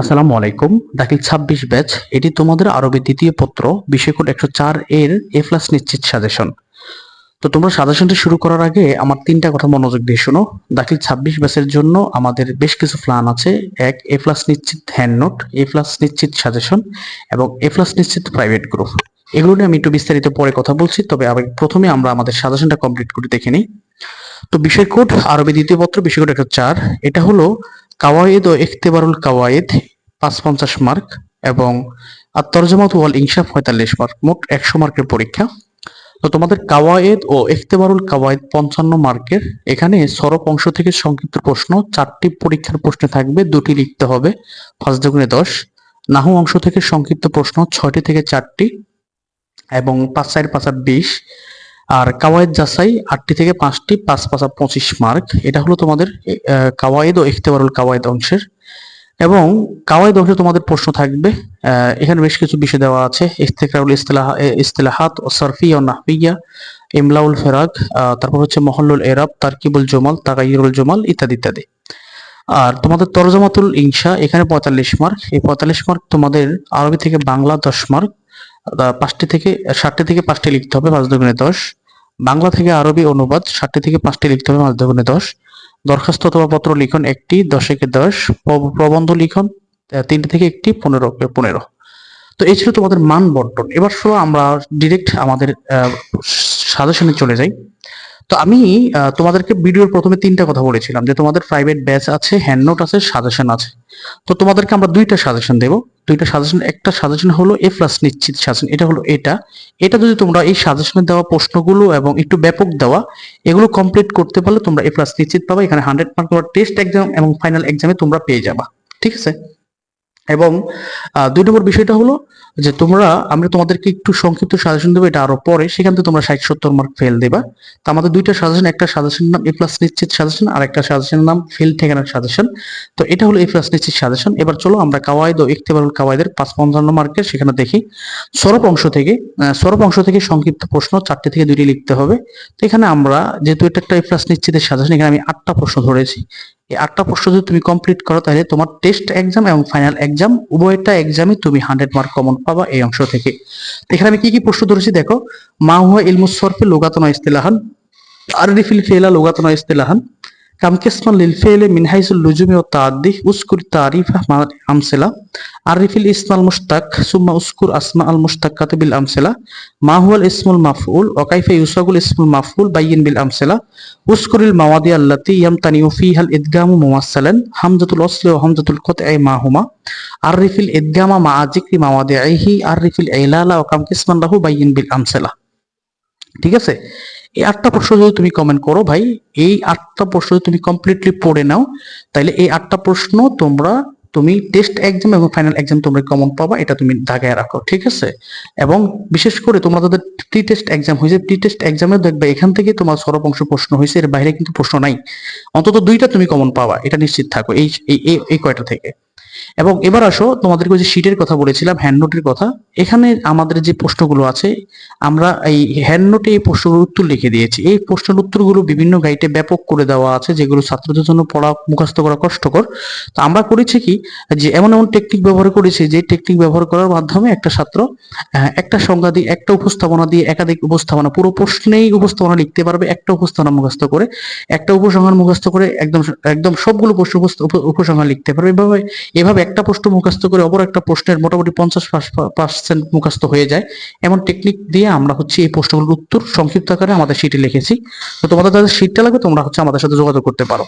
আসসালামু আলাইকুম। দাখিল ছাব্বিশ ব্যাচ, এটি তোমাদের আরবি দ্বিতীয় পত্র, বিষয় কোড একশো চার এর এ প্লাস নিশ্চিত সাজেশন তো তোমরা সাজেশনটি শুরু করার আগে আমার তিনটা কথা মনোযোগ দিয়ে শোনো। দাখিল ছাব্বিশ ব্যাচের জন্য আমাদের বেশ কিছু প্ল্যান আছে। এক এ প্লাস নিশ্চিত হ্যান্ড নোট এ প্লাস নিশ্চিত সাজেশন এবং এ প্লাস নিশ্চিত প্রাইভেট গ্রুপ এগুলো নিয়ে আমি একটু বিস্তারিত পরে কথা বলছি, তবে প্রথমে আমরা আমাদের সাজেশনটা কমপ্লিট করে দেখে নিই। তো বিষয় কোড, আরবি দ্বিতীয় পত্র, বিষয় কোড একশো চার, এটা হলো কাওয়ায়েদ ও ইখতেবারুল কাওয়ায়েদ পাঁচ পঞ্চাশ মার্ক এবং আর তরজমাত ওয়াল ইনসাফ পঁয়তাল্লিশ মার্ক, মোট একশো মার্কের পরীক্ষা। তো তোমাদের কাওয়ায়েদ ও ইখতেবারুল কাওয়ায়েদ পঞ্চান্ন মার্কের, এখানে সরব অংশ থেকে সংক্ষিপ্ত প্রশ্ন, চারটি পরীক্ষার প্রশ্নে থাকবে, দুটি লিখতে হবে, পাঁচ দুগুণে দশ। নাহু অংশ থেকে সংক্ষিপ্ত প্রশ্ন, ছয়টি থেকে চারটি এবং পাঁচ চার পাঁচ বিশ। আর কাওয়ায়েদ যাচাই আটটি থেকে পাঁচটি, পাঁচ পাঁচ পঁচিশ মার্ক। এটা হলো তোমাদের কাওয়ায়েদ ও ইখতেবারুল কাওয়ায়েদ অংশের। এবং কাওয়ায়েদ অংশে তোমাদের প্রশ্ন থাকবে এখানে বেশ কিছু বিষয় দেওয়া আছে। ইস্তেকরাউল ইস্তেলাহ ইস্তেলাহাত ও সরফিয়া ও নাহবিয়া, ইমলাউল ফেরাক তারপর হচ্ছে মহল্লুল এরাব, তারকিবুল জমাল তাকাইরুল জমাল ইত্যাদি ইত্যাদি। আর তোমাদের তরজমাতুল ইনসা এখানে পঁয়তাল্লিশ মার্ক। এই পঁয়তাল্লিশ মার্ক তোমাদের আরবি থেকে বাংলা দশ মার্ক। পাঁচটি থেকে ষাটটি থেকে পাঁচটি লিখতে হবে পাঁচ দুগুণে দশ। বাংলা থেকে আরবি অনুবাদ ষাটটি থেকে পাঁচটি লিখতে হবে পাঁচ দুগুণে দশ। দরখাস্ত অথবা পত্র লিখন একটি, দশেকে দশ। প্র- প্রবন্ধ লিখন তিনটি থেকে একটি পনেরো পনেরো। তো এই ছিল তোমাদের মান বন্টন। এবার শুধু আমরা ডিরেক্ট আমাদের সাজেশনে চলে যাই। তো আমি তোমাদেরকে ভিডিওর প্রথমে তিনটা কথা বলেছিলাম, যে তোমাদের প্রাইভেট ব্যাচ আছে হ্যান্ড নোট আছে সাজেশন আছে। তো তোমাদেরকে আমরা দুইটা সাজেশন দেব। দুইটা সাজেশন একটা সাজেশন হলো এ প্লাস নিশ্চিত সাজেশন এটা হলো এটা। এটা যদি তোমরা এই সাজেশনে দেওয়া প্রশ্নগুলো এবং একটু ব্যাপক দেওয়া, এগুলো কমপ্লিট করতে পারলে তোমরা এ প্লাস নিশ্চিত পাবে। এখানে হান্ড্রেড মার্ক টেস্ট এক্সাম এবং ফাইনাল এক্সামে তোমরা পেয়ে যাবা। ঠিক আছে? এবং দুই নম্বর বিষয়টা হলো যে তোমরা, আমরা তোমাদেরকে একটু সংক্ষিপ্ত সাজেশন দেবো, এটা আরও পরে। সেখান থেকে তোমরা ষাট সত্তর মার্ক ফেল দেবা। তো আমাদের দুইটা সাজেশন একটা সাজেশনের নাম এ প্লাস নিশ্চিত সাজেশন আর একটা সাজেশনের নাম ফেল ঠিকানার সাজেশন তো এটা হলো এ প্লাস নিশ্চিত সাজেশন এবার চলো আমরা কাওয়ায়দ ও ইকতেবারুল কাওয়ায়দের পাঁচ পঞ্চান্ন মার্কের সেখানে দেখি। সরব অংশ থেকে সরব অংশ থেকে সংক্ষিপ্ত প্রশ্ন, চারটে থেকে দুইটি লিখতে হবে। তো এখানে আমরা, যেহেতু এটা একটা এ প্লাস নিশ্চিতের সাজেশন এখানে আমি আটটা প্রশ্ন ধরেছি। এই আটটা প্রশ্ন যদি তুমি কমপ্লিট করো, তাহলে তোমার টেস্ট এক্সাম এবং ফাইনাল এক্সাম উভয়টা এক্সামে তুমি হান্ড্রেড মার্ক কমন পাবা এই অংশ থেকে। এখানে আমি কি কি প্রশ্ন ধরেছি দেখো? মা হুয়া ইলমুস সরফে লুগাতন ইস্তিলাহান আররিফিল ফেলা লোগাতনা ইস্তিলাহান কাম কিসমান লিল ফেলে মিন হাইসুল লুজুমি ও তাআদ্দি উসকুর তারিফা মা আমসিলা আররিফিল ইসমাল মুশতাক সুম্মা উসকুর আসমা আল মুশতাক্কাত বিল আমসিলা মা হুয়াল ইসমুল মাফউল ও কাইফা ইউসাগুল ইসমুল মাফউল বাইয়িন বিল আমসিলা উসকুরিল মাওয়াদি আল্লাতি ইয়ামতানিউ ফিহাল ইদগামু মুমাসসালান হামজাতুল ওয়াসলি ও হামজাতুল কতঈ মা হুমা আররিফিল ইদগামা মা যিকরি মাওয়াদিহি আররিফিল ইলালা ও কাম কিসমান লাহু বাইয়িন বিল আমসিলা ঠিক আছে? এই আটটা প্রশ্ন যদি তুমি কমেন্ট করো ভাই, এই আটটা প্রশ্ন যদি তুমি কমপ্লিটলি পড়ে নাও তাহলে এই আটটা প্রশ্ন তোমরা, তুমি টেস্ট এক্সাম এবং ফাইনাল এক্সাম তোমরা কমন পাবা, এটা তুমি দাগায় রাখো, ঠিক আছে? এবং বিশেষ করে তোমরা যাদের প্রি টেস্ট এক্সাম হয়েছে প্রি টেস্ট এক্সামে দেখবে এখান থেকে তোমার সরব অংশ প্রশ্ন হয়েছে, এর বাইরে কিন্তু প্রশ্ন নাই। অন্তত দুইটা তুমি কমন পাবা, এটা নিশ্চিত থাকো এই এই কয়টা থেকে? এবং এবার আসো, তোমাদেরকে ওই যে শিটের কথা বলেছিলাম হ্যান্ড নোটের কথা। এখানে আমাদের যে প্রশ্নগুলো আছে, আমরা এই হ্যান্ড নোটে এই প্রশ্নগুলোর উত্তর লিখে দিয়েছি। এই প্রশ্নের উত্তরগুলো বিভিন্ন গাইডে ব্যাপক করে দেওয়া আছে, যেগুলো ছাত্রদের জন্য পড়া, মুখস্থ করা কষ্টকর। তো আমরা করেছি কি, যে এমন এমন টেকনিক ব্যবহার করেছি, যে টেকনিক ব্যবহার করার মাধ্যমে একটা ছাত্র একটা সংজ্ঞা দিয়ে, একটা উপস্থাপনা দিয়ে একাধিক উপস্থাপনা, পুরো প্রশ্নেই উপস্থাপনা লিখতে পারবে, একটা উপস্থাপনা মুখস্থ করে, একটা উপসংহার মুখস্থ করে, একদম একদম সবগুলো প্রশ্ন উপসংহার লিখতে পারবে। এভাবে এভাবে একটা প্রশ্ন মুখস্থ করে অপর একটা প্রশ্নের মোটামুটি পঞ্চাশ পার্সেন্ট মুখস্থ হয়ে যায়। এমন টেকনিক দিয়ে আমরা হচ্ছে এই প্রশ্নগুলোর উত্তর সংক্ষিপ্ত আকারে আমাদের শিটে লিখেছি। তো তোমাদের যাদের শিটটা লাগবে, তোমরা হচ্ছে আমাদের সাথে যোগাযোগ করতে পারো।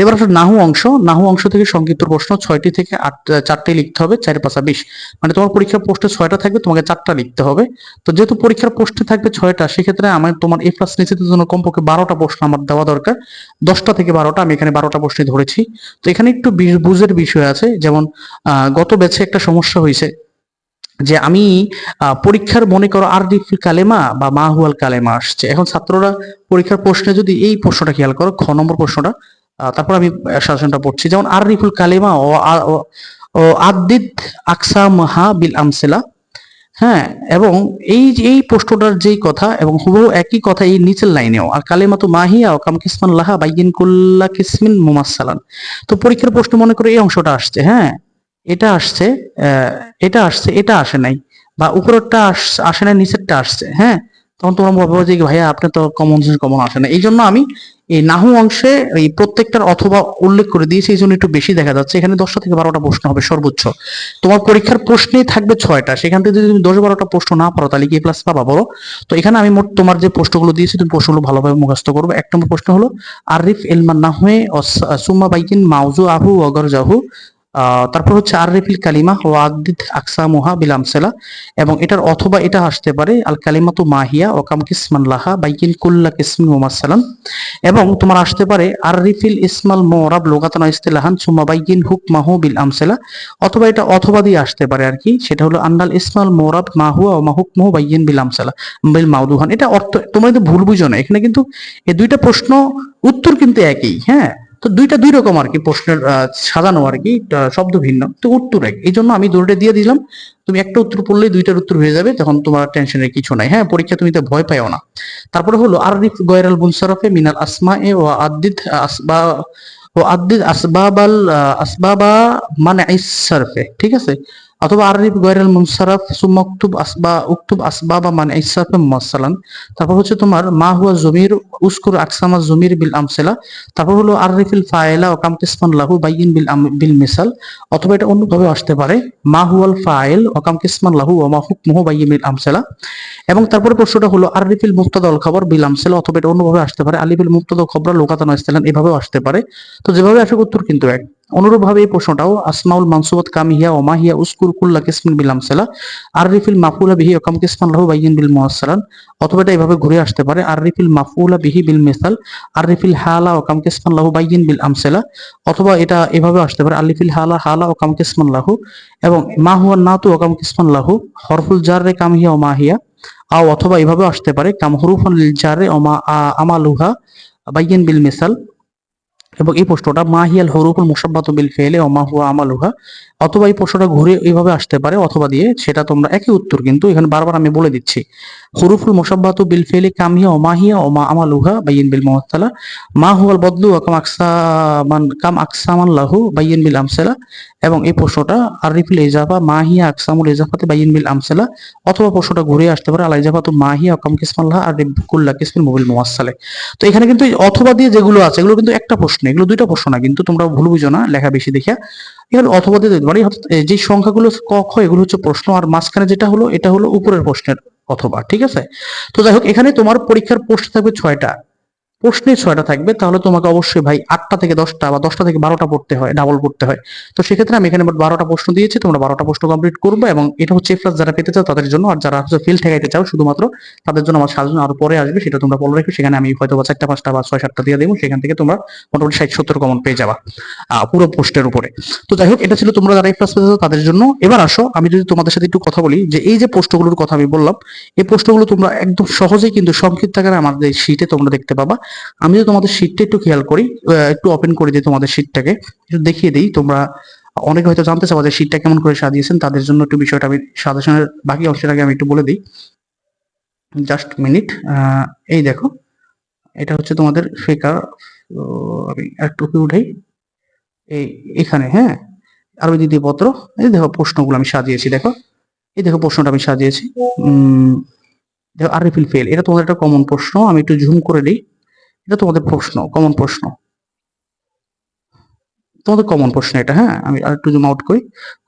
এবার আসলে নাহু অংশ। নাহু অংশ থেকে সংক্ষিপ্ত প্রশ্ন ছয়টি থেকে আট চারটে লিখতে হবে, চার পাঁচা বিশ। মানে তোমার পরীক্ষার পোস্টে ছয়টা থাকবে, তোমাকে চারটা লিখতে হবে। তো যেহেতু পরীক্ষার পোস্টে থাকবে ছয়টা, সেক্ষেত্রে আমার তোমার এ প্লাস নিশ্চিতের জন্য কমপক্ষে বারোটা প্রশ্ন আমার দেওয়া দরকার। দশটা থেকে বারোটা, আমি এখানে বারোটা প্রশ্নে ধরেছি। তো এখানে একটু বুঝের বিষয় আছে, যেমন আহ, গত ব্যাচে একটা সমস্যা হয়েছে যে আমি পরীক্ষার মনে করো আর কালেমা বা মাহুয়াল কালেমা আসছে। এখন ছাত্ররা পরীক্ষার প্রশ্নে যদি এই প্রশ্নটা খেয়াল করো খ নম্বর প্রশ্নটা তারপর আমি শাসনটা পড়ছি। যেমন আর রিফুল কালেমা ও আদিদ আকসামহা বিল আমসেলা হ্যাঁ এবং এই এই প্রশ্নটার যেই কথা এবং হুবহু একই কথা এই নিচের লাইনেও, আর কালেমাতু মাহিয়া কাম কিসমান লাহা বাইগিন কুল্লা কিসমিন মুমাসসালান। তো পরীক্ষার প্রশ্ন মনে করে এই অংশটা আসছে হ্যাঁ এটা আসছে এটা আসছে, এটা আসে নাই, বা উপরেরটা আস- আসে নাই, নিচেরটা আসছে হ্যাঁ তখন তোমরা ভাবো যে, ভাইয়া আপনি তো কমন সেন্স কমন আসে না। এই জন্য আমি এই নাহু অংশে এই প্রত্যেকটার অথবা উল্লেখ করে দিয়েছি এই জন্য একটু বেশি দেখা যাচ্ছে। এখানে দশটা থেকে বারোটা প্রশ্ন হবে সর্বোচ্চ। তোমার পরীক্ষার প্রশ্নেই থাকবে ছয়টা। সেখান থেকে যদি তুমি দশ বারোটা প্রশ্ন না পারো, তাহলে কি প্লাস পাবা বলো? তো এখানে আমি মোট তোমার যে প্রশ্নগুলো দিয়েছি, তুমি প্রশ্নগুলো ভালোভাবে মুখস্থ করবে। এক নম্বর প্রশ্ন হলো, আরিফ এলমান নাহুয়ে সুম্মা বাইকিন মাউজু আহু অগর জাহু তারপর হচ্ছে আরিফিল কালিমা ও আদিদ আকসামুহা বিল আমসেলা এবং এটার অথবা এটা আসতে পারে আল কালিমাতু মাহিয়া ও কাম কিসমান লাহা বাইকিন কুল্লা কিসমিন মুমাসালাম এবং তোমার আসতে পারে আর রিফিল ইসমাল মোরাব লোকাতনা ইস্তেলাহান সুম্মা বাইকিন হুকমাহু বিল আমসেলা অথবা এটা অথবা দিয়ে আসতে পারে আর কি, সেটা হলো আন্নাল ইসমাল মোরাব মাহুয়া ও মাহুক মাহুকমাহু বাইকিন বিল আমসেলা বিল মাউদুহান। এটা অর্থ, তোমরা কিন্তু ভুল বুঝো না, এখানে কিন্তু এই দুইটা প্রশ্ন উত্তর কিন্তু একই হ্যাঁ? তো দুইটা দুই রকম আর কি প্রশ্নের সাজানো আর কি শব্দ ভিন্ন। তো উত্তর এক। এই জন্য আমি দুটোটা দিয়ে দিলাম। তুমি একটা উত্তর পড়লে দুইটার উত্তর হয়ে যাবে তখন তোমার টেনশনের কিছু নাই। হ্যাঁ পরীক্ষা তুমি তো ভয় পাও না। তারপরে হলো আরিফ গয়রাল বুনসারফে মিনাল আসমা এ ও আদিদ আসবা, ও আদিদ আসবাবাল আসবাবা মানে ঠিক আছে? অথবা আরিফ গয়রাল মুনসারাফ আসবা, উক্তুব আসবা বা মানে ইসারফে মুসালান তারপর হচ্ছে তোমার মা হুয়া জমির, উস্কুর আকসামা জমির বিল আমসেলা। তারপর হলো আরিফিল ফায়েলা ও কাম কিসমান লাহু বাইয়িন বিল বিল মিসাল। অথবা এটা অন্যভাবে আসতে পারে, মা হুয়াল ফাইল ও কাম কিসমান লাহু ও মা হুকমুহু বাইয়িন বিল আমসেলা। এবং তারপরে প্রশ্নটা হলো আরিফিল মুক্তাদা আল খবর বিল আমসেলা, অথবা এটা অন্যভাবে আসতে পারে, আলিফিল মুক্তাদা খবর লোকাতানা ইস্তেলান এভাবেও আসতে পারে। তো যেভাবে আসে উত্তর কিন্তু এক। অনুরূপভাবে এই প্রশ্নটাও আসমাউল মানসুবাত কামিহিয়া ওমাহিয়া উস্কুর কুল্লা কিসমিন বিল আমসেলা আরিফিল মাফুলা বিহি ওকাম কিসমান লাহু বাইয়িন বিল মুয়াসসালান। অথবা এটা এভাবে ঘুরে আসতে পারে আরিফিল মাফুলা বিহি বিল মিসাল আরিফিল হালা ও কাম কিসমান লাহু বাইয়িন বিল আমসেলা। অথবা এটা এভাবে আসতে পারে আলিফিল হালা হালা ও কাম কিসমান লাহু, এবং মা হুয়া নাতু ও কাম কিসমান লাহু, হরফুল জাররে কামিহিয়া ও মাহিয়া আও অথবা এভাবে আসতে পারে, কাম হুরুফান জাররে ও মা আমালুহা বাইয়িন বিল মিসাল। এবং এই প্রশ্নটা মাহিয়াল হরুকুল মুসাব্বাত বিল ফেলে ও মা হুয়া আমালুহা অথবা এই প্রশ্নটা ঘুরে এইভাবে আসতে পারে, অথবা দিয়ে সেটা তোমরা একই উত্তর কিন্তু এখানে বারবার আমি বলে দিচ্ছি। হুরুফুল মুসাব্বাতু বিল ফেলে কামিয়া ও মাহিয়া ও মা আমালুহা বাইয়িন বিল মুওয়াত্তালা মা হুয়াল বদলু কাম আকসামান কাম আকসামান লাহু বাইয়িন বিল আমসালা। এবং এই প্রশ্নটা আরিফিল ইজাফা মাহিয়া আকসামুল ইজাফাতে বাইয়িন বিল আমসালা। অথবা প্রশ্নটা ঘুরে আসতে পারে, আল ইজাফাতু মাহিয়া ও কাম কিসমান লাহা আর কুল্লা কিসমিল মুবিল মুওয়াসসালে। তো এখানে কিন্তু অথবা দিয়ে যেগুলো আছে, এগুলো কিন্তু একটা প্রশ্ন, এগুলো দুইটা প্রশ্ন না, কিন্তু তোমরা ভুল বুঝো না, লেখা বেশি দেখা এখানে অথবা দিয়ে অর্থাৎ যে সংখ্যাগুলো ক খ এগুলো হচ্ছে প্রশ্ন। আর মাঝখানে যেটা হলো, এটা হলো উপরের প্রশ্নের অথবা, ঠিক আছে? তো যাই হোক, এখানে তোমার পরীক্ষার প্রশ্ন থাকবে ছয়টা। প্রশ্নে ছয়টা থাকবে, তাহলে তোমাকে অবশ্যই ভাই আটটা থেকে দশটা বা দশটা থেকে বারোটা পড়তে হয় ডাবল পড়তে হয়। তো সেক্ষেত্রে আমি এখানে বারোটা প্রশ্ন দিয়েছি, তোমরা বারোটা প্রশ্ন কমপ্লিট করবে এবং এটা হচ্ছে প্লাস যারা পেতে চাও তাদের জন্য, আর যারা হচ্ছে ফেল ঠেকাইতে চাও শুধুমাত্র, তাদের জন্য আমার সাজন্য আরও পরে আসবে, সেটা তোমরা বলে রাখো, সেখানে আমি হয়তো বা চারটা, পাঁচটা বা ছয়, সাতটা দিয়ে দেবো, সেখান থেকে তোমরা মোটামুটি ষাট, সত্তর কমন পেয়ে যাবা পুরো পোস্টের উপরে। তো যাই হোক, এটা ছিল তোমরা যারা প্লাস পেতে চাও তাদের জন্য। এবার আসো, আমি যদি তোমাদের সাথে একটু কথা বলি, যে এই যে পোস্টগুলোর কথা আমি বললাম, এই পোস্টগুলো তোমরা একদম সহজেই কিন্তু সংক্ষিপ্ত আকারে আমাদের শীটে তোমরা দেখতে পাবা। আমি যদি তোমাদের শীটটা একটু খেয়াল করি একটু ওপেন করে দিই তোমাদের শীটটাকে একটু দেখিয়ে দিই, তোমরা অনেকে হয়তো জানতে চাও যে শীটটা কেমন করে সাজিয়েছেন, তাদের জন্য একটু বিষয়টা আমি সাজেশনের বাকি অংশের আগে আমি একটু বলে দিই। জাস্ট মিনিট এই দেখো, এটা হচ্ছে তোমাদের ফেকার আমি একটু উঠাই। এই, এখানে হ্যাঁ আরবি দ্বিতীয় পত্র এই দেখো প্রশ্নগুলো আমি সাজিয়েছি, দেখো। এই দেখো প্রশ্নটা আমি সাজিয়েছি, উম, দেখো, আর আরিফিল ফেল এটা তোমাদের একটা কমন প্রশ্ন, আমি একটু জুম করে দিই। এটা তোমাদের প্রশ্ন কমন প্রশ্ন। তোমাদের কমন প্রশ্ন এটা হ্যাঁ? আমি আর একটু জুম আউট করি।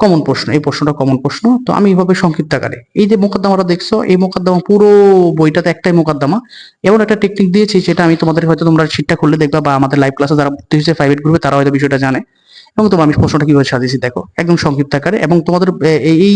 কমন প্রশ্ন, এই প্রশ্নটা কমন প্রশ্ন। তো আমি এইভাবে সংক্ষিপ্ত আকারে এই যে মোকদ্দমাটা দেখছ, এই মোকদ্দমা পুরো বইটাতে একটাই মোকদ্দমা। এমন একটা টেকনিক দিয়েছি যেটা আমি তোমাদের হয়তো তোমরা শিটটা খুললে দেখবা, বা আমাদের লাইভ ক্লাসে যারা ভর্তি হয়েছে প্রাইভেট গ্রুপে তারা হয়তো বিষয়টা জানে। এবং তোমার আমি প্রশ্নটা কীভাবে সাজিয়েছি, দেখো, একদম সংক্ষিপ্ত আকারে। এবং তোমাদের এই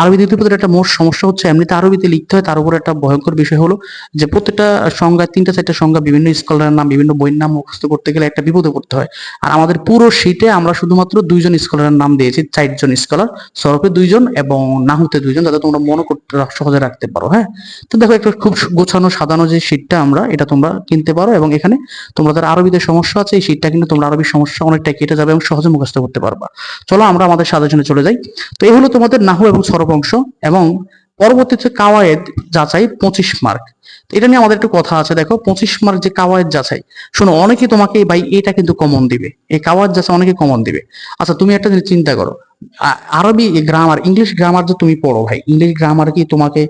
আরবি দ্বিতীয় একটা মোট সমস্যা হচ্ছে, এমনিতে আরবিতে লিখতে হয়, তার উপর একটা ভয়ঙ্কর বিষয় হলো যে প্রত্যেকটা সংজ্ঞা, তিনটা, চারটা সংজ্ঞা বিভিন্ন স্কলারের নাম, বিভিন্ন বইয়ের নাম মুখস্থ করতে গেলে একটা বিপদে পড়তে হয়। আর আমাদের পুরো শীটে আমরা শুধুমাত্র দুইজন স্কলারের নাম দিয়েছি, চারজন স্কলার, সরফে দুইজন এবং নাহুতে দুইজন, যাতে তোমরা মনে করতে সহজে রাখতে পারো হ্যাঁ? তো দেখো, একটা খুব গোছানো, সাজানো যে শীটটা আমরা, এটা তোমরা কিনতে পারো এবং এখানে তোমরা যারা আরবিতে সমস্যা আছে, এই শীটটা কিন্তু তোমরা আরবি সমস্যা অনেকটা কেটে যাবে এবং সহজে মুখস্থ করতে পারবা। চলো আমরা আমাদের সাজেশনে চলে যাই। তো এই হলো তোমাদের নাহু এবং সরব অংশ এবং পরবর্তীতে কাওয়ায়েদ যাচাই পঁচিশ মার্ক। এটা নিয়ে আমাদের একটু কথা আছে। দেখো, পঁচিশ মার্ক যে কাওয়ায়েদ যাচাই, শোনো, অনেকে তোমাকে ভাই এটা কিন্তু কমন দিবে। এই কাওয়ায়েদ যাচাই অনেকে কমন দিবে। আচ্ছা তুমি একটা জিনিস চিন্তা করো। আরবি গ্রামার ইংলিশ গ্রামার যে তুমি পড়ো ভাই ইংলিশ গ্রামার কি তোমাকে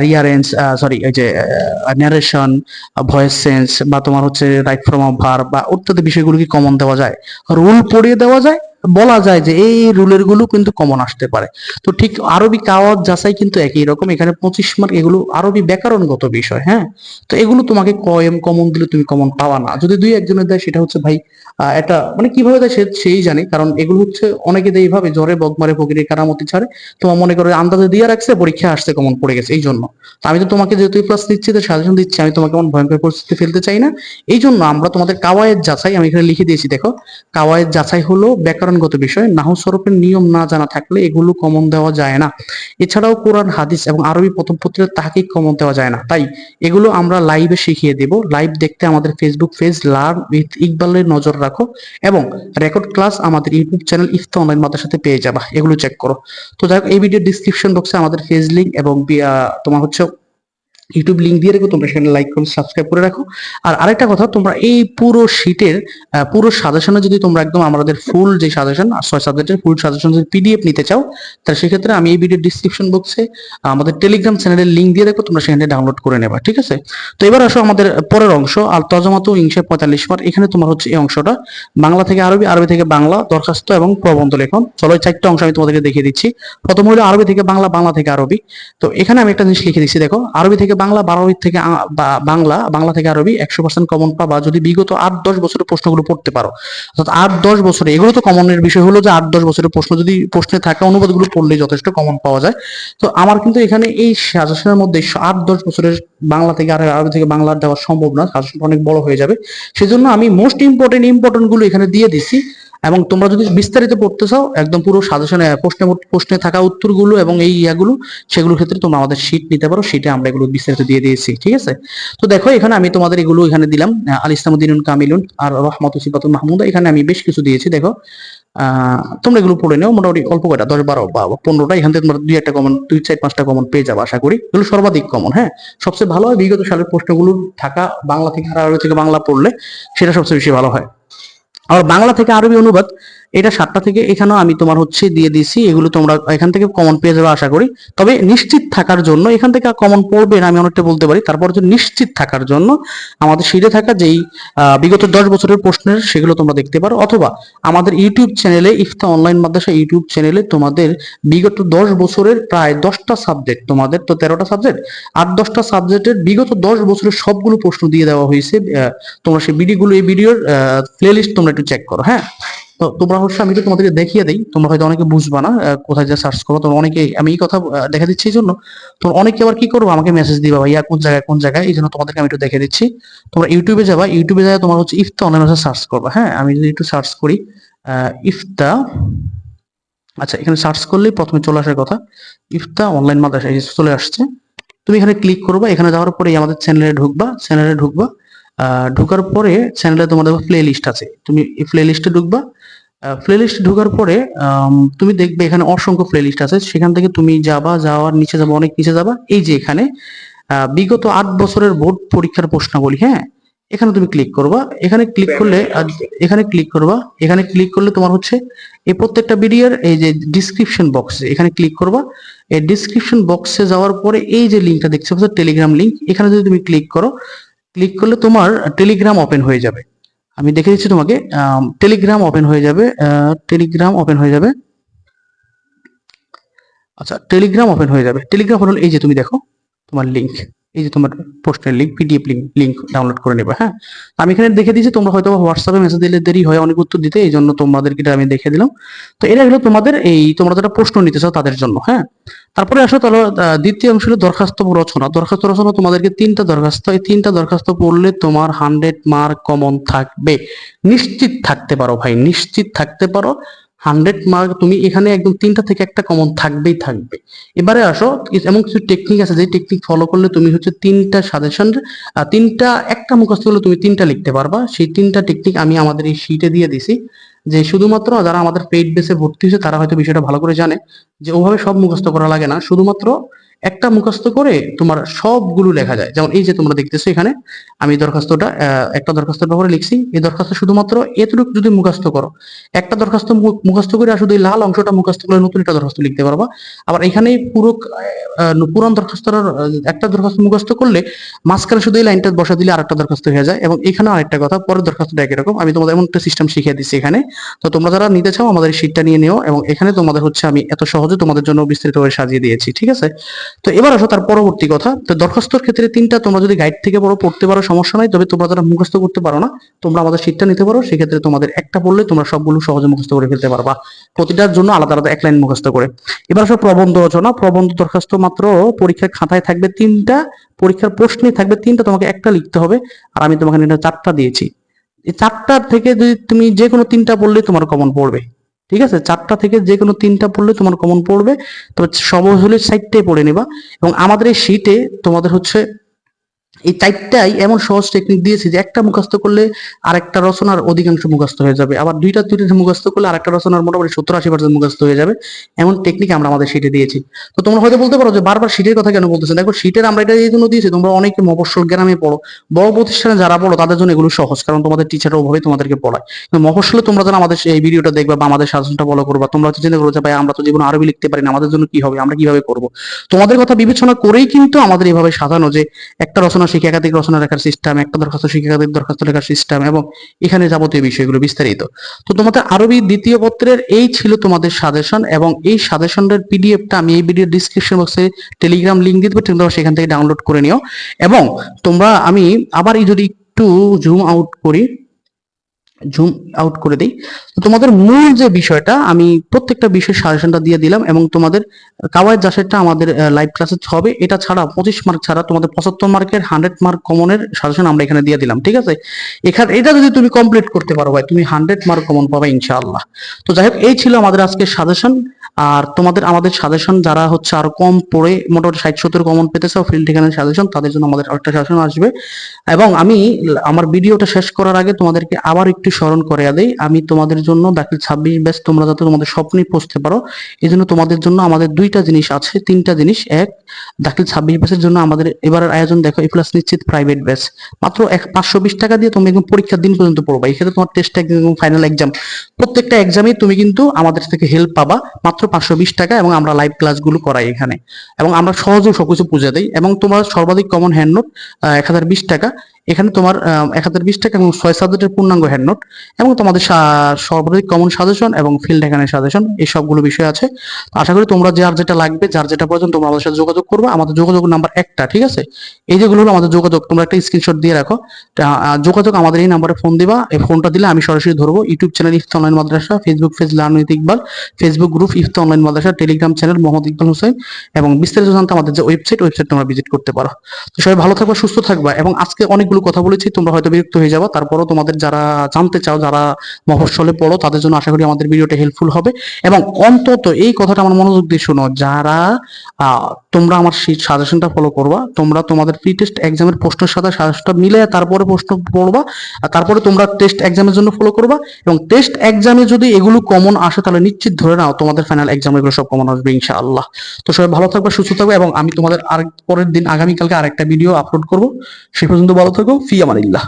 রিয়ারেন্স সরি এই যে ন্যারেশন ভয়েস সেন্স বা তোমার হচ্ছে রাইট ফ্রম অফ ভার বা অত্যাদি বিষয়গুলো কি কমন দেওয়া যায়? রুল পড়িয়ে দেওয়া যায় বলা যায় যে এই রুলেরগুলো কিন্তু কমন আসতে পারে। তো ঠিক আরবি কাওয়াত যাচাই কিন্তু একই রকম। এখানে পঁচিশ মার্ক এগুলো আরবি ব্যাকরণগত বিষয় হ্যাঁ? তো এগুলো তোমাকে কয়েম কমন দিলে তুমি কমন পাওয়া না। যদি দুই একজনের দেয়, সেটা হচ্ছে ভাই এটা মানে কীভাবে দেয় সেই জানে। কারণ এগুলো হচ্ছে অনেকে দেয় এইভাবে, জ্বরে বকমারে ফকিরের কারামতি ছাড়ে। তোমার মনে করো আন্দাজে দিয়ে রাখছে, পরীক্ষা আসছে কমন পড়ে গেছে এই জন্য আমি তো তোমাকে যেহেতু প্লাস দিচ্ছি, তো সাজেশন দিচ্ছি, আমি তোমাকে এমন ভয়ঙ্কর পরিস্থিতি ফেলতে চাই না। এই জন্য আমরা তোমাদের কাওয়ায়ের যাচাই, আমি এখানে লিখে দিয়েছি, দেখো। কাওয়ায়ের যাচাই হলো ব্যাকরণগত বিষয় নাহু স্বরূপের নিয়ম না জানা থাকলে এগুলো কমন দেওয়া যায় না। এছাড়াও কোরআন, হাদিস এবং আরবি প্রথম পত্রিকার তাহাকিক কমন দেওয়া যায় না। তাই এগুলো আমরা লাইভে শিখিয়ে দেব। লাইভ দেখতে আমাদের ফেসবুক পেজ লার্ন উইথ ইকবালের নজর রাখো এবং রেকর্ড ক্লাস আমাদের ইউটিউব চ্যানেল ইফতা অনলাইন মাদের সাথে পেয়ে যাবা। এগুলো চেক করো। তো যাই হোক, এই ভিডিও ডিসক্রিপশন বক্সে আমাদের ফেস লিঙ্ক এবং তোমার হচ্ছে ইউটিউব লিঙ্ক দিয়ে রেখো, তোমরা সেখানে লাইক করে সাবস্ক্রাইব করে রাখো। আর আরেকটা কথা, তোমরা এই পুরো শীটের পুরো সাজেশনে যদি তোমরা একদম আমাদের ফুল যে সাজেশন ছয় সাবজেক্টের ফুল সাজেশন যদি পিডিএফ নিতে চাও, তাহলে সেক্ষেত্রে আমি এই ভিডিও ডিসক্রিপশন বক্সে আমাদের টেলিগ্রাম চ্যানেলের লিঙ্ক দিয়ে রাখো, তোমরা সেখানে ডাউনলোড করে নেবা, ঠিক আছে? তো এবার আসো আমাদের পরের অংশ আর তজমাত ইংশে পঁয়তাল্লিশ বার এখানে তোমার হচ্ছে এই অংশটা। বাংলা থেকে আরবি আরবি থেকে বাংলা, দরখাস্ত এবং প্রবন্ধ লেখন। চলো এই চারটা অংশ আমি তোমাদেরকে দেখিয়ে দিচ্ছি। প্রথম হলো আরবি থেকে বাংলা বাংলা থেকে আরবি। তো এখানে আমি একটা জিনিস লিখে দিচ্ছি, দেখো, আরবি থেকে বাংলা বারবি থেকে বাংলা বাংলা থেকে আরবি একশো পার্সেন্ট কমন পাবা যদি বিগত আট দশ বছরের প্রশ্নগুলো পড়তে পারো। অর্থাৎ আট দশ বছরে, এগুলো তো কমনের বিষয় হলো যে আট দশ বছরের প্রশ্ন যদি প্রশ্নে থাকা, অনুবাদগুলো পড়লে যথেষ্ট কমন পাওয়া যায়। তো আমার কিন্তু এখানে এই সাজেশনের মধ্যে আট দশ বছরের বাংলা থেকে আর আরবি থেকে বাংলা দেওয়া সম্ভব না সাজেশনটা অনেক বড় হয়ে যাবে। সেজন্য আমি মোস্ট ইম্পর্টেন্ট ইম্পর্টেন্টগুলো এখানে দিয়ে দিছি। এবং তোমরা যদি বিস্তারিত পড়তে চাও, একদম পুরো সাজেশনে, প্রশ্নে প্রশ্নে থাকা উত্তরগুলো এবং এই ইয়াগুলো, সেগুলোর ক্ষেত্রে তোমরা আমাদের শীট নিতে পারো সেটা আমরা এগুলো বিস্তারিত দিয়ে দিয়েছি, ঠিক আছে? তো দেখো, এখানে আমি তোমাদের এগুলো এখানে দিলাম আল ইসলামুদ্দিন কামিলুন আর রহমত সিবাতুল মাহমুদ, এখানে আমি বেশ কিছু দিয়েছি, দেখো। তোমরা এগুলো পড়ে নাও, মোটামুটি অল্প কয়টা, দশ বারো বা পনেরোটা, এখান থেকে তোমরা দুই একটা কমন দুই চার পাঁচটা কমন পেয়ে যাবে, আশা করি। এগুলো সর্বাধিক কমন হ্যাঁ? সবচেয়ে ভালো হয় বিগত সালের প্রশ্নগুলো থাকা, বাংলা থেকে আর থেকে বাংলা পড়লে, সেটা সবচেয়ে বেশি ভালো হয়। আর বাংলা থেকে আরবি অনুবাদ এটা সাতটা থেকে এখানেও আমি তোমার হচ্ছে দিয়ে দিয়েছি, এগুলো তোমরা এখান থেকে কমন পেয়ে যাবে আশা করি। তবে নিশ্চিত থাকার জন্য, এখান থেকে কমন পড়বে না, আমি অনেকটা বলতে পারি। তারপর হচ্ছে নিশ্চিত থাকার জন্য আমাদের সিটে থাকা যেই বিগত দশ বছরের প্রশ্নের সেগুলো তোমরা দেখতে পারো। অথবা আমাদের ইউটিউব চ্যানেলে, ইফতা অনলাইন মাদ্রাসা ইউটিউব চ্যানেলে তোমাদের বিগত দশ বছরের প্রায় দশটা সাবজেক্ট তোমাদের তো তেরোটা সাবজেক্ট আট দশটা সাবজেক্টের বিগত দশ বছরের সবগুলো প্রশ্ন দিয়ে দেওয়া হয়েছে। তোমরা সেই ভিডিওগুলো এই ভিডিওর প্লে লিস্ট তোমরা একটু চেক করো হ্যাঁ? তো তোমরা অবশ্যই আমি তোমাদেরকে দেখিয়ে দিই। তোমরা হয়তো অনেকে বুঝবা না কোথায় যা সার্চ করো। তোমরা অনেকে আমি এই কথা দেখা দিচ্ছি এই জন্য। তোমরা অনেকে আবার কি করব? আমাকে মেসেজ দিবা, ভাইয়া, কোন জায়গায় কোন জায়গায়? এই জন্য তোমাদেরকে আমি একটু দেখে দিচ্ছি। তোমরা ইউটিউবে যাবা, ইউটিউবে যাবে তোমার হচ্ছে ইফতা অনলাইন সার্চ করবা। হ্যাঁ আমি যদি একটু সার্চ করি ইফতা আচ্ছা এখানে সার্চ করলেই প্রথমে চলে আসার কথা। ইফতা অনলাইন মাদ্রাসা, এই চলে আসছে। তুমি এখানে ক্লিক করবা, এখানে যাওয়ার পরে আমাদের চ্যানেলে ঢুকবা চ্যানেলে ঢুকবা। ঢুকার পরে চ্যানেলে তোমাদের প্লে লিস্ট আছে। তুমি প্লে লিস্টে ঢুকবা প্লে লিস্টে ঢোকার পরে তুমি দেখবে এখানে অসংখ্য প্লেলিস্ট আছে। সেখান থেকে তুমি যাবা, যাওয়ার নিচে যাবা, অনেক নিচে যাবা। এই যে এখানে বিগত আট বছরের বোর্ড পরীক্ষার প্রশ্নাবলী হ্যাঁ? এখানে তুমি ক্লিক করবা। এখানে ক্লিক করলে এখানে ক্লিক করবা। এখানে ক্লিক করলে তোমার হচ্ছে, এই প্রত্যেকটা ভিডিওর এই যে ডিসক্রিপশন বক্সে এখানে ক্লিক করবা। এই ডিসক্রিপশন বক্সে যাওয়ার পরে এই যে লিঙ্কটা দেখছ টেলিগ্রাম লিঙ্ক এখানে যদি তুমি ক্লিক করো ক্লিক করলে তোমার টেলিগ্রাম ওপেন হয়ে যাবে। আমি দেখে দিচ্ছি তোমাকে টেলিগ্রাম ওপেন হয়ে যাবে টেলিগ্রাম ওপেন হয়ে যাবে। আচ্ছা টেলিগ্রাম ওপেন হয়ে যাবে। টেলিগ্রাম হলো এই যে তুমি দেখো, তোমার লিংক এই যে তোমার পোস্টের link PDF link link download করে নেবে হ্যাঁ? আমি এখানে দেখে দিয়েছি, তোমরা হয়তো হোয়াটসঅ্যাপে মেসেজ দিলে দেরি হয়, অনেক উত্তর দিতে এই জন্য তোমাদেরকে আমি দেখে দিলাম। তো এটা হলো তোমাদের এই, তোমরা যারা প্রশ্ন নিতে চাও তাদের জন্য হ্যাঁ? তারপরে আসো তাহলে দ্বিতীয় অংশ হলো দরখাস্ত রচনা। দরখাস্ত রচনা তোমাদেরকে তিনটা দরখাস্ত, এই তিনটা দরখাস্ত পড়লে তোমার হান্ড্রেড মার্ক কমন থাকবে। নিশ্চিত থাকতে পারো ভাই, নিশ্চিত থাকতে পারো। হান্ড্রেড মার্ক তুমি এখানে একদম তিনটা থেকে একটা কমন থাকবেই থাকবে। এবারে আসো এমন কিছু টেকনিক আছে, যে টেকনিক ফলো করলে তুমি হচ্ছে তিনটা সাজেশন তিনটা, একটা মুখস্থ হলে তুমি তিনটা লিখতে পারবা। সেই তিনটা টেকনিক আমি আমাদের এই শিটে দিয়ে দিছি, যে শুধুমাত্র যারা আমাদের পেইড বেসে ভর্তি হয়েছে, তারা হয়তো বিষয়টা ভালো করে জানে, যে ওভাবে সব মুখস্থ করা লাগে না। শুধুমাত্র একটা মুখস্থ করে তোমার সবগুলো লেখা যায়। যেমন এই যে তোমরা দেখতেছো এখানে, আমি দরখাস্তটা একটা দরখাস্তের ব্যাপারে লিখছি। এই দরখাস্ত শুধুমাত্র এতটুকু যদি মুখস্থ করো, একটা দরখাস্ত মুখস্থ করে শুধু এই লাল অংশটা মুখস্থ করে নতুন একটা দরখাস্ত লিখতে পারবা। আবার এখানে পুরো পুরান দরখাস্তর একটা দরখাস্ত মুখস্থ করলে মাঝখানে শুধু এই লাইনটা বসা দিলে আরেকটা দরখাস্ত হয়ে যায়। এবং এখানে আরেকটা কথা, পরের দরখাস্তটা একই রকম। আমি তোমাদের এমন একটা সিস্টেম শিখিয়ে দিচ্ছি এখানে। তো তোমরা যারা নিতে চাও, আমাদের শীটটা নিয়ে নিও। এবং এখানে তোমাদের হচ্ছে আমি এত সহজে তোমাদের জন্য বিস্তারিত করে সাজিয়ে দিয়েছি, ঠিক আছে? তো এবার আসো তার পরবর্তী কথা। তো দরখাস্তর ক্ষেত্রে তিনটা, তোমরা যদি গাইড থেকে পড়ো, পড়তে পারো, সমস্যা নাই। তবে তোমরা যারা মুখস্থ করতে পারো না, তোমরা আমাদের শীটটা নিতে পারো। সেক্ষেত্রে তোমাদের একটা পড়লে তোমরা সবগুলো সহজে মুখস্থ করে ফেলতে পারবা। প্রতিটার জন্য আলাদা আলাদা এক লাইন মুখস্থ করে। এবার আসো প্রবন্ধ রচনা। প্রবন্ধ দরখাস্ত মাত্র পরীক্ষার খাতায় থাকবে তিনটা, পরীক্ষার প্রশ্নে থাকবে তিনটা, তোমাকে একটা লিখতে হবে। আর আমি তোমাকে চারটা দিয়েছি। এই চারটার থেকে যদি তুমি যে কোনো তিনটা পড়লে তোমার কমন পড়বে। ঠিক আছে? চারটা থেকে যে কোনো তিনটা পড়লে তোমার কমন পড়বে। তবে সহজ হলে সাইডটাই পড়ে নেবা। এবং আমাদের এই শীটে তোমাদের হচ্ছে এই চারটাই এমন সহজ টেকনিক দিয়েছি যে একটা মুখস্থ করলে আরেকটা রচনার অধিকাংশ মুখস্থ হয়ে যাবে। আবার দুইটা দুইটা মুখস্থ করলে আরেকটা রচনার মোটামুটি সত্তর আশি পার্সেন্ট মুখস্থ হয়ে যাবে। এমন টেকনিক আমরা আমাদের শীটে দিয়েছি। তো তোমরা হয়তো বলতে পারো যে বারবার শীটের কথা কেন বলতেছো? দেখো শীটের আমরা এটা এই জন্য দিয়েছি, তোমরা অনেকে মফস্বল গ্রামে পড়ো, বড় প্রতিষ্ঠানে যারা পড়ো, তাদের জন্য এগুলো সহজ, কারণ তোমাদের টিচার ওভাবে তোমাদেরকে পড়ায়। কিন্তু মফস্বলে তোমরা যেন আমাদের এই ভিডিওটা দেখবা বা আমাদের সাজেশনটা ফলো করবা, তোমরা হচ্ছে চিন্তা করো যে, ভাই, আমরা তো জীবনে আরবি লিখতে পারি না, আমাদের জন্য কি হবে? আমরা কীভাবে করব? তোমাদের কথা বিবেচনা করেই কিন্তু আমাদের এইভাবে সাজানো যে একটা রচনা শিখে একাধিক রচনা লেখার সিস্টেম একটা দরখাস্ত শিক্ষা একাধিক দরখাস্ত লেখার সিস্টেম এবং এখানে যাবতীয় বিষয়গুলো বিস্তারিত। তো তোমাদের আরবি দ্বিতীয় পত্রের এই ছিল তোমাদের সাজেশন এবং এই সাজেশনের পিডিএফটা আমি এই ভিডিও ডিসক্রিপশন বক্সে টেলিগ্রাম লিঙ্ক দিয়ে দেবো, তোমরা সেখান থেকে ডাউনলোড করে নিও। এবং তোমরা আমি আবার যদি একটু জুম আউট করি জুম আউট করে দিই। তো তোমাদের মূল যে বিষয়টা, আমি প্রত্যেকটা বিষয়ের সাজেশনটা দিয়ে দিলাম এবং তোমাদের কাওয়ায় জাসেরটা আমাদের লাইভ ক্লাসে হবে। এটা ছাড়া, পঁচিশ মার্ক ছাড়া তোমাদের পঁচাত্তর মার্কের হান্ড্রেড মার্ক কমনের সাজেশন আমরা এখানে দিয়ে দিলাম, ঠিক আছে? এখানে এটা যদি তুমি কমপ্লিট করতে পারো ভাই, তুমি হান্ড্রেড মার্ক কমন পাবে ইনশাআল্লাহ। তো যাই হোক, এই ছিল আমাদের আজকের সাজেশন আর তোমাদের আমাদের সাজেশন যারা হচ্ছে আরও কম পড়ে, মোটামুটি ষাট, সত্তর কমন পেতে চাও ফিল্ড ঠিকানার সাজেশন তাদের জন্য আমাদের আরেকটা সাজেশন আসবে। এবং আমি আমার ভিডিওটা শেষ করার আগে তোমাদেরকে আবার একটু স্মরণ করে দেই। আমি তোমাদের জন্য দাখিল ছাব্বিশ ব্যাস তোমরা যাতে তোমাদের স্বপ্নে পৌঁছতে পারো। এই জন্য তোমাদের জন্য আমাদের দুইটা জিনিস আছে, তিনটা জিনিস। এক দাখিল ছাব্বিশ ব্যাসের জন্য আমাদের এবারের আয়োজন দেখো এ প্লাস নিশ্চিত প্রাইভেট ব্যাচ মাত্র এক, পাঁচশো বিশ টাকা দিয়ে তুমি একদম পরীক্ষার দিন পর্যন্ত পড়বা। এক্ষেত্রে তোমার টেস্ট ফাইনাল এক্সাম প্রত্যেকটা এক্সামে তুমি কিন্তু আমাদের থেকে হেল্প পাবা। মাত্র পাঁচশো বিশ টাকা এবং আমরা লাইভ ক্লাসগুলো করাই এখানে। এবং আমরা সহজে সবকিছু বুঝে দিই। এবং তোমার সর্বাধিক কমন হ্যান্ড নোট এক হাজার বিশ টাকা। এখানে তোমার এক হাজার বিশ টাকা এবং ছয় সাবজেক্টের পূর্ণাঙ্গ হ্যান্ড নোট এবং তোমাদের সর্বাধিক কমন সাজেশন এবং ফিল্ড এখানে সাজেশন এই সবগুলো বিষয় আছে। আশা করি তোমরা যার যেটা লাগবে, যার যেটা প্রয়োজন তোমরা আমাদের সাথে যোগাযোগ করবে। আমাদের যোগাযোগ নাম্বার একটা, ঠিক আছে? এই যেগুলো হলো আমাদের যোগাযোগ, তোমরা একটা স্ক্রিনশট দিয়ে রাখো। যোগাযোগ আমাদের এই নাম্বারে ফোন দিবা, এই ফোনটা দিলে আমি সরাসরি ধরবো। YouTube channel Ifta online Madrasa Facebook page লার্নিত Iqbal Facebook group Ifta online Madrasa Telegram channel Mohammad Iqbal Hossain এবং বিস্তারিত জানতে আমাদের যে ওয়েবসাইট ওয়েবসাইট তোমরা ভিজিট করতে পারো। তো সবাই ভালো থাকবা, সুস্থ থাকবা এবং আজকে অনেকগুলো কথা বলেছি, তোমরা হয়তো বিরক্ত হয়ে যাবা। তারপরও তোমাদের যারা জানতে চাও, যারা মফস্বলে পড়ো, তাদের জন্য আশা করি আমাদের ভিডিওটা হেল্পফুল হবে। এবং অন্তত এই কথাটা আমার মনোযোগ দিয়ে শোনো, যারা তোমরা আমার সেই সাজেশনটা ফলো করবা, তোমরা তোমাদের প্রি টেস্ট এক্সামের প্রশ্নের সাথে সাজেশনটা মিলে তারপরে প্রশ্ন পড়বা তারপরে তোমরা টেস্ট এক্সামের জন্য ফলো করবা। এবং টেস্ট এক্সামে যদি এগুলো কমন আসে, তাহলে নিশ্চিত ধরে নাও, তোমাদের ফাইনাল এক্সাম এগুলো সব কমন আসবে, ইনশাআল্লাহ। তো সবাই ভালো থাকবে, সুস্থ থাকবে, এবং আমি তোমাদের আর পরের দিন, আগামীকালকে আরেকটা ভিডিও আপলোড করব। সে পর্যন্ত ভালো থাকো ফি আমানিল্লাহ।